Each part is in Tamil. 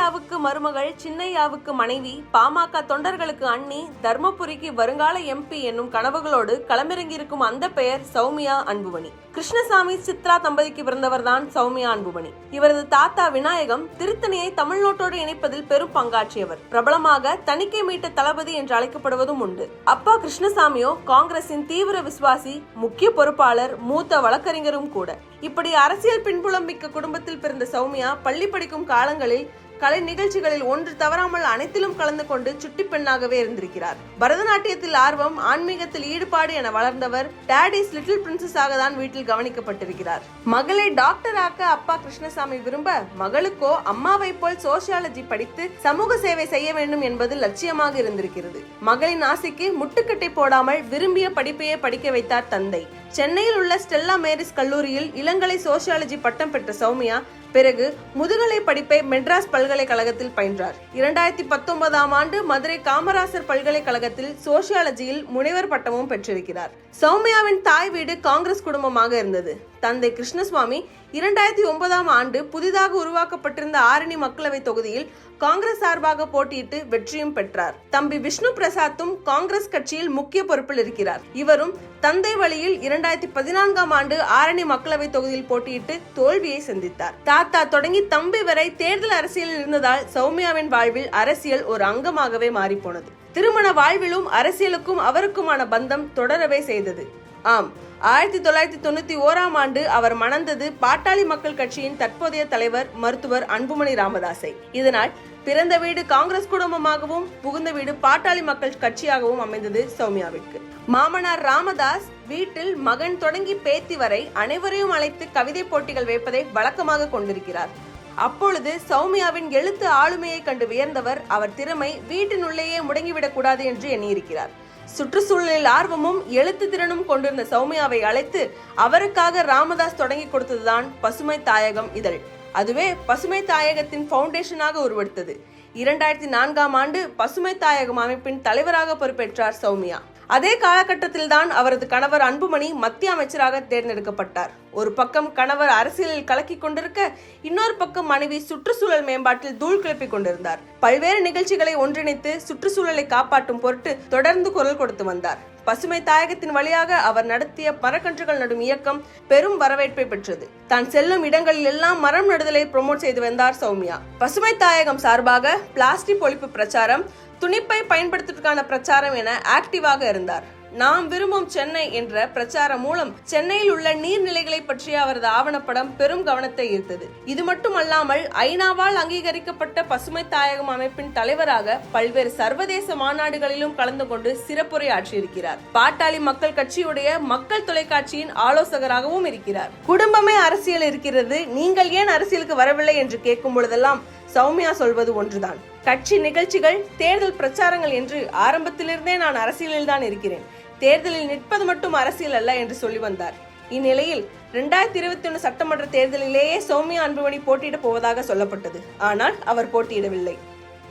சின்னையாவுக்கு மருமகள் சின்னையாவுக்கு மனைவி பாமக தொண்டர்களுக்கு அண்ணி தர்மபுரிக்கு வருங்கால எம்பி என்னும் கனவுகளோடு களமிறங்கியிருக்கும் அந்த பெயர் சௌமியா அன்புமணி. கிருஷ்ணசாமி சித்ரா தம்பதிக்கு பிறந்தவர்தான் சௌமியா அன்புமணி. இவரது தாத்தா விநாயகம் திருத்தணியை தமிழ்நாட்டோடு இணைப்பதில் பெரும் பங்காற்றியவர். பிரபலமாக தணிக்கை மீட்ட தளபதி என்று அழைக்கப்படுவதும் உண்டு. அப்பா கிருஷ்ணசாமியோ காங்கிரசின் தீவிர விசுவாசி முக்கிய பொறுப்பாளர் மூத்த வழக்கறிஞரும் கூட. இப்படி அரசியல் பின்புலம் மிக்க குடும்பத்தில் பிறந்த சௌமியா பள்ளி படிக்கும் காலங்களில் கலை நிகழ்ச்சிகளில் ஒன்று தவறாமல் அனைத்திலும் கலந்து கொண்டு சுட்டி பெண்ணாகவே இருந்திருக்கிறார். பரதநாட்டியத்தில் ஆர்வம் ஆன்மீகத்தில் ஈடுபாடு என வளர்ந்தவர் டேடிஸ் லிட்டில் பிரின்சஸாக தான் வீட்டில் கவனிக்கப்பட்டிருக்கிறார். மகளை டாக்டர் ஆக்க அப்பா கிருஷ்ணசாமி விரும்ப மகளுக்கோ அம்மாவை போல் சோசியாலஜி படித்து சமூக சேவை செய்ய வேண்டும் என்பது லட்சியமாக இருந்திருக்கிறது. மகளின் ஆசைக்கு முட்டுக்கட்டை போடாமல் விரும்பிய படிப்பையே படிக்க வைத்தார் தந்தை. சென்னையில் உள்ள ஸ்டெல்லா மேரிஸ் கல்லூரியில் இளங்கலை சோசியாலஜி பட்டம் பெற்ற சௌமியா பிறகு முதுகலை படிப்பை மெட்ராஸ் பல்கலைக்கழகத்தில் பயின்றார். இரண்டாயிரத்தி பத்தொன்பதாம் ஆண்டு மதுரை காமராசர் பல்கலைக்கழகத்தில் சோசியாலஜியில் முனைவர் பட்டமும் பெற்றிருக்கிறார். சௌமியாவின் தாய் வீடு காங்கிரஸ் குடும்பமாக இருந்தது. தந்தை கிருஷ்ணசுவாமி இரண்டாயிரத்தி ஒன்பதாம் ஆண்டு புதிதாக உருவாக்கப்பட்டிருந்த ஆரணி மக்களவை தொகுதியில் காங்கிரஸ் சார்பாக போட்டியிட்டு வெற்றியும் பெற்றார். தம்பி விஷ்ணு பிரசாத்தும் காங்கிரஸ் கட்சியில் முக்கிய பொறுப்பில் இருக்கிறார். இவரும் தந்தை வழியில் இரண்டாயிரத்தி பதினான்காம் ஆண்டு ஆரணி மக்களவை தொகுதியில் போட்டியிட்டு தோல்வியை சந்தித்தார். தாத்தா தொடங்கி தம்பி வரை தேர்தல் அரசியலில் இருந்ததால் சௌமியாவின் வாழ்வில் அரசியல் ஒரு அங்கமாகவே மாறிப்போனது. திருமண வாழ்விலும் அரசியலுக்கும் அவருக்குமான பந்தம் தொடரவே செய்தது. ஆம். ஆயிரத்தி தொள்ளாயிரத்தி தொண்ணூற்றி ஓராம் ஆண்டு அவர் மணந்தது பாட்டாளி மக்கள் கட்சியின் தற்போதைய தலைவர் மருத்துவர் அன்புமணி ராமதாஸை இதனால் பிறந்த வீடு காங்கிரஸ் குடும்பமாகவும் புகுந்த வீடு பாட்டாளி மக்கள் கட்சியாகவும் அமைந்தது சௌமியாவிற்கு. மாமனார் ராமதாஸ் வீட்டில் மகன் தொடங்கி பேத்தி வரை அனைவரையும் அழைத்து கவிதை போட்டிகள் வைப்பதை வழக்கமாக கொண்டிருக்கிறார். அப்பொழுது சௌமியாவின் எழுத்து ஆளுமையை கண்டு வியந்தவர் அவர் திறமை வீட்டினுள்ளேயே முடங்கிவிடக் கூடாது என்று எண்ணியிருக்கிறார். சுற்றுச்சூழலில் ஆர்வமும் எழுத்து திறனும் கொண்டிருந்த சௌமியாவை அழைத்து அவருக்காக ராமதாஸ் தொடங்கி கொடுத்ததுதான் பசுமை தாயகம் இதழ். அதுவே பசுமை தாயகத்தின் ஃபவுண்டேஷனாக உருவெடுத்தது. இரண்டாயிரத்தி நான்காம் ஆண்டு பசுமை தாயகம் அமைப்பின் தலைவராக பொறுப்பேற்றார் சௌமியா. அதே காலகட்டத்தில்தான் அவரது கணவர் அன்புமணி மத்திய அமைச்சராக தேர்ந்தெடுக்கப்பட்டார். ஒரு பக்கம் கணவர் அரசியலில் கலக்கி கொண்டிருக்க இன்னொரு பக்கம் மனைவி சுற்றுச்சூழல் மேம்பாட்டில் தூள் கிளப்பி கொண்டிருந்தார். பல்வேறு நிகழ்ச்சிகளை ஒன்றிணைத்து சுற்றுச்சூழலை காப்பாற்றும் பொருட்டு தொடர்ந்து குரல் கொடுத்து வந்தார். பசுமை தாயகத்தின் வழியாக அவர் நடத்திய மரக்கன்றுகள் நடும் இயக்கம் பெரும் வரவேற்பை பெற்றது. தான் செல்லும் இடங்களில் எல்லாம் மரம் நடுதலை ப்ரொமோட் செய்து வந்தார் சௌமியா. பசுமை தாயகம் சார்பாக பிளாஸ்டிக் ஒழிப்பு பிரச்சாரம் துணிப்பை பயன்படுத்துவதற்கான பிரச்சாரம் என ஆக்டிவாக இருந்தார். நாம் விரும்பும் சென்னை என்ற பிரச்சாரம் மூலம் சென்னையில் உள்ள நீர்நிலைகளை பற்றிய அவரது ஆவணப்படம் பெரும் கவனத்தை ஈர்த்தது. இது மட்டுமல்லாமல் ஐநாவால் அங்கீகரிக்கப்பட்ட பசுமை தாயகம் அமைப்பின் தலைவராக பல்வேறு சர்வதேச மாநாடுகளிலும் கலந்து கொண்டு சிறப்புரை ஆற்றியிருக்கிறார் பாட்டாளி மக்கள் கட்சியுடைய மக்கள் தொலைக்காட்சியின் ஆலோசகராகவும் இருக்கிறார். குடும்பமே அரசியல் இருக்கிறது. நீங்கள் ஏன் அரசியலுக்கு வரவில்லை என்று கேட்கும் பொழுதெல்லாம் சௌமியா சொல்வது ஒன்றுதான். கட்சி நிகழ்ச்சிகள் தேர்தல் பிரச்சாரங்கள் என்று ஆரம்பத்திலிருந்தே நான் அரசியலில் தான் இருக்கிறேன். தேர்தலில் நிற்பது மட்டும் அரசியல் அல்ல என்று சொல்லி வந்தார். இந்நிலையில் ரெண்டாயிரத்தி இருபத்தி ஒன்று சட்டமன்ற தேர்தலிலேயே சௌமியா அன்புமணி போட்டியிடப் போவதாக சொல்லப்பட்டது. ஆனால் அவர் போட்டியிடவில்லை.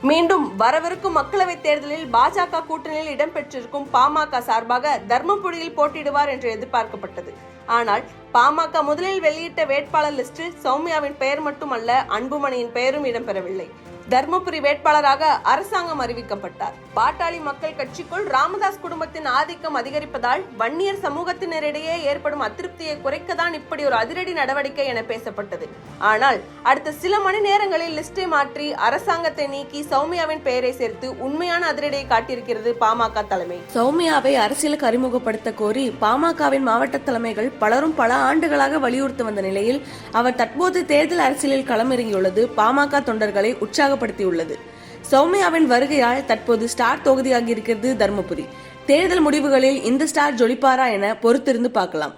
மீண்டும் வரவிருக்கும் மக்களவைத் தேர்தலில் பாஜக கூட்டணியில் இடம்பெற்றிருக்கும் பாமக சார்பாக தர்மபுரியில் போட்டியிடுவார் என்று எதிர்பார்க்கப்பட்டது. ஆனால் பாமக முதலில் வெளியிட்ட வேட்பாளர் லிஸ்டில் சௌமியாவின் பெயர் மட்டுமல்ல அன்புமணியின் பெயரும் இடம்பெறவில்லை. தர்மபுரி வேட்பாளராக அரசாங்கம் அறிவிக்கப்பட்டார். பாட்டாளி மக்கள் கட்சிக்குள் ராமதாஸ் குடும்பத்தின் ஆதிக்கம் அதிகரிப்பதால் வன்னியர் சமூகத்தினரிடையே ஏற்படும் அதிருப்தியை குறைக்கத்தான் இப்படி ஒரு அதிரடி நடவடிக்கை என பேசப்பட்டது. ஆனால் அடுத்த சில மணி நேரங்களில் லிஸ்டை மாற்றி அரசாங்கத்தை நீக்கி சௌமியாவின் பெயரை சேர்த்து உண்மையான அதிரடியை காட்டியிருக்கிறது பாமக தலைமை. சௌமியாவை அரசியலுக்கு அறிமுகப்படுத்த கோரி பாமகவின் மாவட்ட தலைமைகள் பலரும் பல ஆண்டுகளாக வலியுறுத்தி வந்த நிலையில் அவர் தற்போது தேர்தல் அரசியலில் களமிறங்கியுள்ளது. பாமக தொண்டர்களை அறிமுகப்படுத்தியுள்ளது சௌமியாவின் வருகையால் தற்போது ஸ்டார் தொகுதியாகி இருக்கிறது தர்மபுரி. தேர்தல் முடிவுகளில் இந்த ஸ்டார் ஜொலிப்பாரா என பொறுத்திருந்து பார்க்கலாம்.